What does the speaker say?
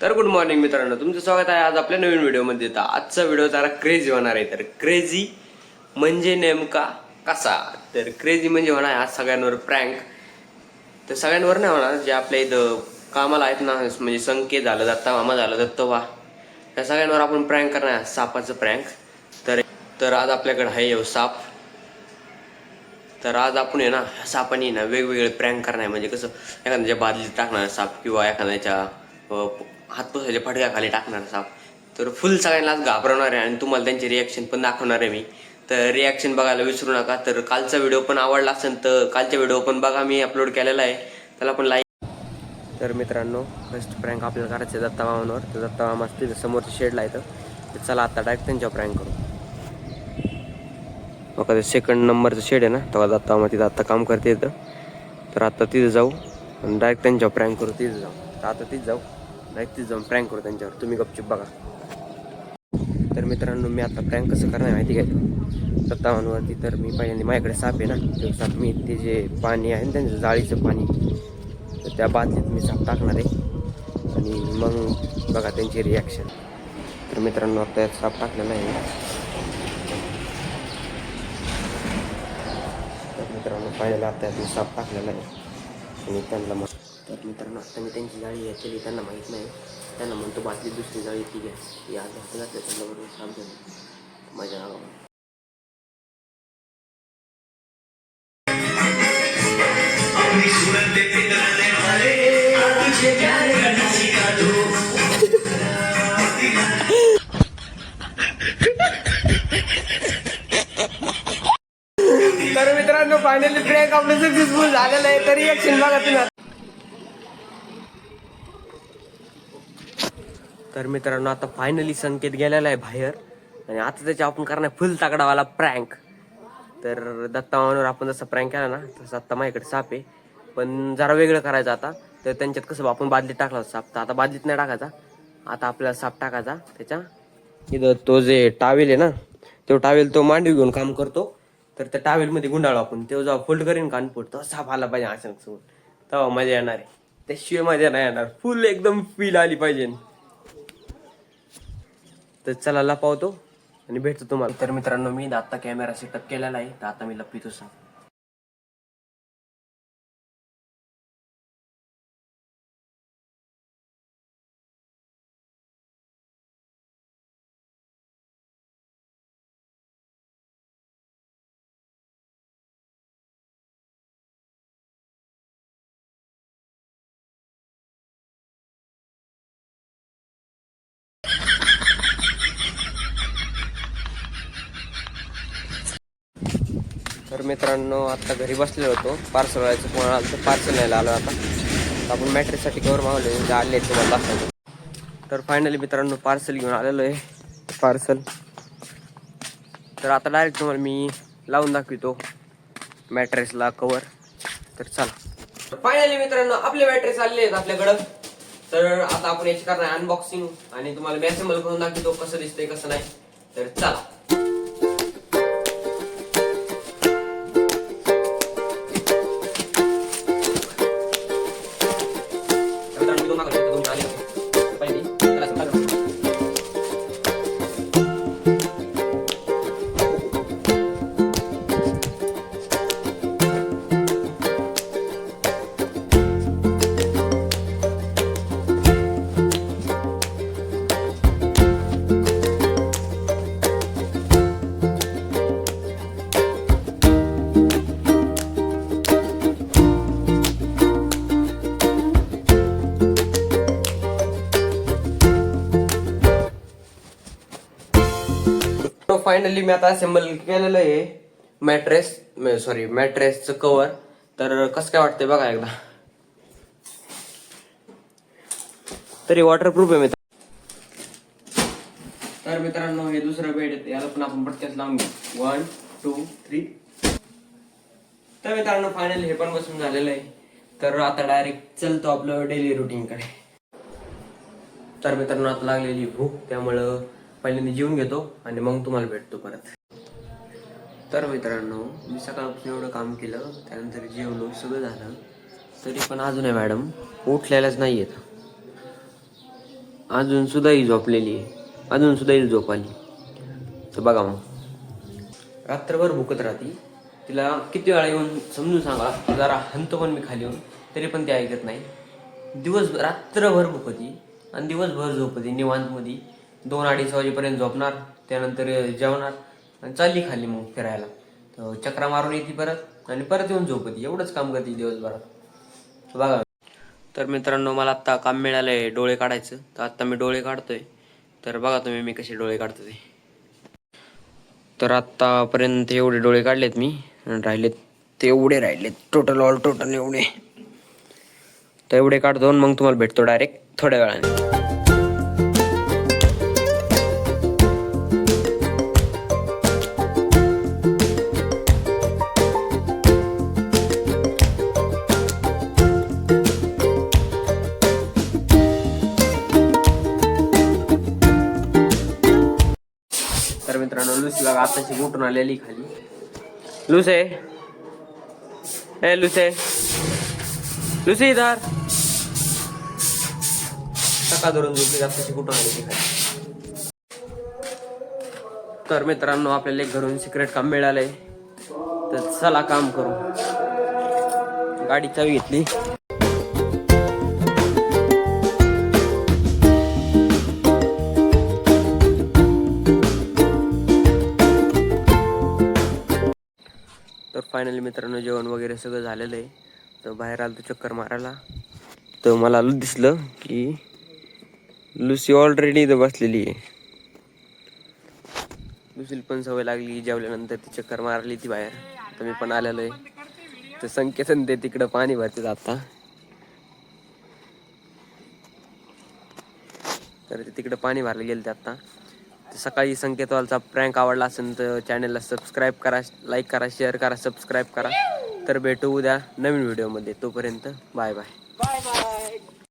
तर good morning मित्रांनो तुमचं स्वागत आहे आज आपल्या नवीन व्हिडिओमध्ये तर आजचा व्हिडिओ जरा क्रेझी होणार आहे. तर क्रेझी म्हणजे नेमका कसा? तर क्रेझी म्हणजे होणार आज सगळ्यांवर प्रँक तर सगळ्यांवर नाही होणार जे आपल्या इथं कामाला आहेत ना म्हणजे संकेत झालं दत्ता मामा झालं दत्तवा त्या सगळ्यांवर आपण प्रँक करणार आहे, सापाचं प्रँक तर तर आज आपल्याकडे आहे येऊ साप. तर आज आपण आहे ना सापाने ना वेगवेगळे प्रँक करणार आहे. म्हणजे कसं एखाद्याच्या बादलीत टाकणार साप किंवा एखाद्याच्या अ, हातपुसाच्या फटक्याखाली टाकणार साप. तर फुल सगळ्यांनाच घाबरवणार आहे आणि तुम्हाला त्यांचे रिॲक्शन पण दाखवणार आहे मी. तर रिॲक्शन बघायला विसरू नका. तर कालचा व्हिडिओ पण आवडला असेल तर कालचा व्हिडिओ पण बघा मी अपलोड केलेला आहे. त्याला पण लाईक तर मित्रांनो फर्स्ट प्रँक आपल्याला करायचं आहे दत्ता मामांवर. तर दत्ता मामा तिथं समोरच्या शेडला येतं. तर चला आता डायरेक्ट त्यांच्यावर प्रँक करू. बघा ते सेकंड नंबरचं शेड आहे ना तेव्हा दत्ता मामा तिथं आत्ता काम करते येतं तर आता तिथं जाऊ आणि डायरेक्ट त्यांच्यावर प्रँक करू. तिथं जाऊ. तर आता तिथं जाऊ. नाही जाऊन प्रँक करू त्यांच्यावर. तुम्ही गपचूप बघा. तर मित्रांनो मी आता प्रँक कसं करणार आहे माहिती घ्यायचं सत्तावन्नवरती तर मी पहिल्यांदा माझ्याकडे साप आहे ना ते साप मी ते जे पाणी आहे ना त्यांचं जाळीचं पाणी तर त्या बादलीत मी साप टाकणार आहे. आणि मग बघा त्यांची रिॲक्शन तर मित्रांनो आता यात साप टाकलेला आहे. तर मित्रांनो पाण्याला आता यात मी साप टाकलेला आहे. आणि त्यांना मग तर मित्रांनो आता मी त्यांची जाळी घ्यायची त्यांना माहीत नाही. त्यांना म्हणतो बातली दुसरी जाळी ती घ्या ती आज हातात घातल्या त्यांच्याबरोबर साप झालं माझ्या नावावर. तर मित्रांनो फायनली ट्रॅक आपलं सक्सेसफुल झालेलं आहे. तरी एक बघा तुम्ही तर मित्रांनो आता फायनली संकेत गेलेला आहे बाहेर. आणि आता त्याच्या आपण करणार फुल ताकडावाला प्रँक तर दत्तामावर आपण जसं प्रँक केला ना तसं आता माझ्याकडे साप आहे. पण जरा वेगळं करायचं आता. तर त्यांच्यात कसं आपण बादलीत टाकला होता साप. तर आता बादलीत नाही टाकायचा. आता आपल्याला साप टाकायचा. त्याच्या इथं तो जे टावेल आहे ना तो टावेल तो मांडवी घेऊन काम करतो. तर त्या टावेलमध्ये गुंडाळू आपण. तो जेव्हा फोल्ड करीन कानपूर तो साप आला पाहिजे अचानक सोडून तेव्हा मजा येणार आहे. त्याशिवाय मजा नाही येणार. फुल एकदम फील आली पाहिजे. तर चला लपावतो आणि भेटतो तुम्हाला. तर मित्रांनो मी आता कॅमेरा सेटअप केलेला आहे तर आता मी लपितो तर मित्रांनो आता घरी बसलेलो होतो. पार्सल व्हायचं कोणाला आलं तर पार्सल न्यायला आलो आता. आपण मॅट्रेससाठी कवर मागवले म्हणजे आले आहेत तुम्हाला दाखवतो तर फायनली मित्रांनो पार्सल घेऊन आलेलो आहे. पार्सल तर आता डायरेक्ट तुम्हाला मी लावून दाखवितो मॅट्रेसला कवर तर चला. फायनली मित्रांनो आपले मॅट्रेस आलेले आहेत आपल्याकडं. तर आता आपण याची करणार अनबॉक्सिंग आणि तुम्हाला मी असेंबल करून दाखवतो कसं दिसतंय कसं नाही. तर चला. फायनली मी आता असेंबल केलेलं आहे. मॅट्रेस सॉरी मॅट्रेसचं कवर तर कसं काय वाटतंय बघा एकदा. तरी वॉटरप्रूफ आहे मित्र. तर मित्रांनो हे दुसरं बेड येते याला पण आपण पटक्यात लावून घेऊ. वन टू थ्री तर मित्रांनो फायनली हे पण बसून झालेलं आहे. तर आता डायरेक्ट चलतो आपलं डेली रुटीनकडे तर मित्रांनो आता लागलेली भूक. त्यामुळं पहिल्यांदा जेवून घेतो आणि मग तुम्हाला भेटतो परत. तर मित्रांनो मी सकाळपासून एवढं काम केलं त्यानंतर जेवलो सगळं झालं. तरी पण अजून आहे मॅडम उठलेल्याच नाही आहेत अजून सुद्धा ही झोपलेली आहे. अजून सुद्धा ही झोप आली तर बघा मग. रात्रभर भुकत राहते. तिला किती वेळा येऊन समजून सांगा जरा हंतो पण मी खाली येऊन तरी पण ते ऐकत नाही. दिवस रात्रभर भुकती आणि दिवसभर झोपती निवांतमध्ये. दोन अडीच वाजेपर्यंत झोपणार त्यानंतर जेवणार आणि चालली खाली मग फिरायला. तर चक्रा मारून येते परत आणि परत येऊन झोपती. एवढंच काम करते दिवसभरात. बघा. तर मित्रांनो मला आत्ता काम मिळालं आहे डोळे काढायचं. तर आत्ता मी डोळे काढतोय. तर बघा तुम्ही मी कसे डोळे काढतो ते. तर आत्तापर्यंत एवढे डोळे काढलेत मी. आणि राहिलेत ते एवढे राहिलेत. टोटल ऑल टोटल एवढे. तर एवढे काढतो आणि मग तुम्हाला भेटतो डायरेक्ट थोड्या वेळाने. आताची उठून आलेली खाली. लुसे. ए लुसे. लुसे इधर. सकाळ धरून झोपली आताची कुठून आलेली खाली. तर मित्रांनो आपल्याला एक घरून सिक्रेट काम मिळालंय. तर चला काम करू. गाडी चावी घेतली. फायनली मित्रांनो जेवण वगैरे सगळं झालेलं आहे. तर बाहेर आलो चक्कर मारायला. तर मला आलं दिसलं की लुसी ऑलरेडी इथं बसलेली आहे. लुसीला पण सवय लागली जेवल्यानंतर ती चक्कर मारली ती बाहेर. तर मी पण आलेलो आहे. तर संकेतन ते तिकडं पाणी भरते आता. तर ते तिकडं पाणी भरलं गेलं ते आता. सकाळी संकेतवालचा प्रँक आवडला असेल तर चॅनलला सबस्क्राईब करा लाईक करा शेअर करा सबस्क्राईब करा. तर भेटू उद्या नवीन व्हिडिओमध्ये तोपर्यंत बाय बाय